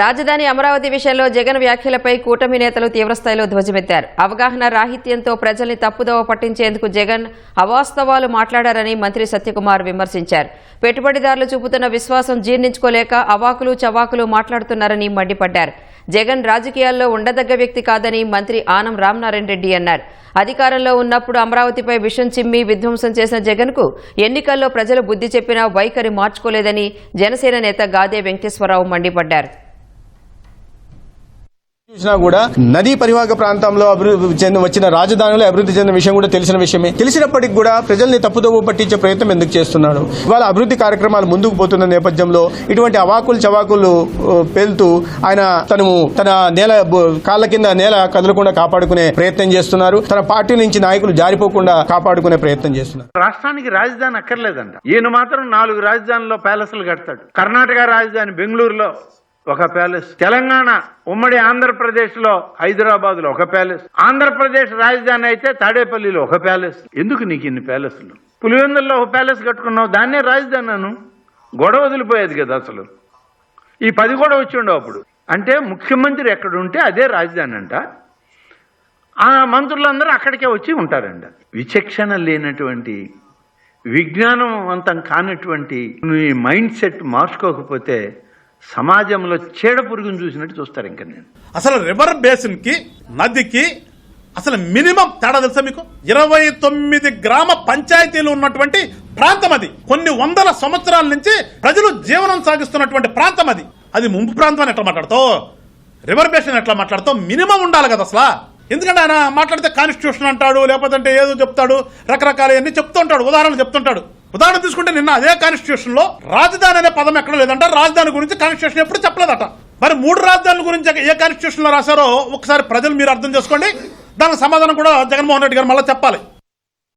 రాజధాని అమరావతి విషయంలో జగన్ వ్యాఖ్యలపై కూటమి నేతలు తీవ్రస్థాయిలో ధ్వజమెత్తారు. అవగాహన రాహిత్యంతో ప్రజల్ని తప్పుదోవ పట్టించేందుకు జగన్ అవాస్తవాలు మాట్లాడారని మంత్రి సత్యకుమార్ విమర్శించారు. పెట్టుబడిదారులు చూపుతున్న విశ్వాసం జీర్ణించుకోలేక అవాకులు చవాకులు మాట్లాడుతున్నారని మండిపడ్డారు. జగన్ రాజకీయాల్లో ఉండదగ్గ వ్యక్తి కాదని మంత్రి ఆనం రామనారాయణ రెడ్డి అన్నారు. అధికారంలో ఉన్నప్పుడు అమరావతిపై విషం చిమ్మి విధ్వంసం చేసిన జగన్కు ఎన్నికల్లో ప్రజలు బుద్ధి చెప్పినా వైఖరి మార్చుకోలేదని జనసేన నేత గాదే వెంకటేశ్వరరావు మండిపడ్డారు. చూసినా కూడా నదీ పరివాహక ప్రాంతంలో అభివృద్ధి చెంది వచ్చిన రాజధానిలో అభివృద్ధి చెందిన విషయం కూడా తెలిసిన విషయమే. తెలిసినప్పటికీ కూడా ప్రజల్ని తప్పుదోవ పట్టించే ప్రయత్నం ఎందుకు చేస్తున్నాడు? ఇవాళ అభివృద్ధి కార్యక్రమాలు ముందుకు పోతున్న నేపథ్యంలో ఇటువంటి అవాకులు చవాకులు పేలుతూ ఆయన తను తన నేల కాళ్ళ కింద నేల కదలకుండా కాపాడుకునే ప్రయత్నం చేస్తున్నారు. తన పార్టీ నుంచి నాయకులు జారిపోకుండా కాపాడుకునే ప్రయత్నం చేస్తున్నారు. రాష్ట్రానికి రాజధాని అక్కర్లేదంట. ఈయన మాత్రం నాలుగు రాజధానిలో ప్యాలెస్లు కడతాడు. కర్ణాటక రాజధాని బెంగళూరులో ఒక ప్యాలెస్. తెలంగాణ ఉమ్మడి ఆంధ్రప్రదేశ్లో హైదరాబాద్లో ఒక ప్యాలెస్. ఆంధ్రప్రదేశ్ రాజధాని అయితే తాడేపల్లిలో ఒక ప్యాలెస్. ఎందుకు నీకు ఇన్ని ప్యాలెస్లు? పులివెందుల్లో ఒక ప్యాలెస్ కట్టుకున్నావు దాన్నే రాజధాని అను. గొడవ వదిలిపోయేది కదా అసలు. ఈ పది కూడా వచ్చిండవు అప్పుడు. అంటే ముఖ్యమంత్రి ఎక్కడ ఉంటే అదే రాజధాని అంట. ఆ మంత్రులందరూ అక్కడికే వచ్చి ఉంటారంట. విచక్షణ లేనటువంటి విజ్ఞానవంతం కానటువంటి నీ మైండ్ సెట్ మార్చుకోకపోతే సమాజంలో చీడ పురుగును చూసినట్టు చూస్తారు ఇంకా నేను. అసలు రివర్ బేసిన్కి నదికి అసలు మినిమం తేడా తెలుసా మీకు? ఇరవై తొమ్మిది గ్రామ పంచాయతీలు ఉన్నటువంటి ప్రాంతం అది. కొన్ని వందల సంవత్సరాల నుంచి ప్రజలు జీవనం సాగిస్తున్నటువంటి ప్రాంతం అది. అది ముంపు ప్రాంతం అని ఎట్లా మాట్లాడతావు? రివర్ బేసిన్ ఎట్లా మాట్లాడతావు? మినిమం ఉండాలి కదా అసలు. ఎందుకంటే ఆయన మాట్లాడితే కాన్స్టిట్యూషన్ అంటాడు లేకపోతే ఏదో చెప్తాడు రకరకాల అన్ని చెప్తుంటాడు ఉదాహరణలు చెప్తుంటాడు. ఉదాహరణ తీసుకుంటే నిన్న అదే కాన్స్టిట్యూషన్లో రాజధాని అనే పదం ఎక్కడ లేదంట. రాజధాని గురించి కాన్స్టిట్యూషన్ ఎప్పుడు చెప్పలేదట. మరి మూడు రాజధానుల గురించి ఏ కాన్స్టిట్యూషన్లో రాశారో ఒకసారి ప్రజలు మీరు అర్థం చేసుకోండి. దానికి సమాధానం కూడా జగన్మోహన్ రెడ్డి గారు మళ్ళీ చెప్పాలి.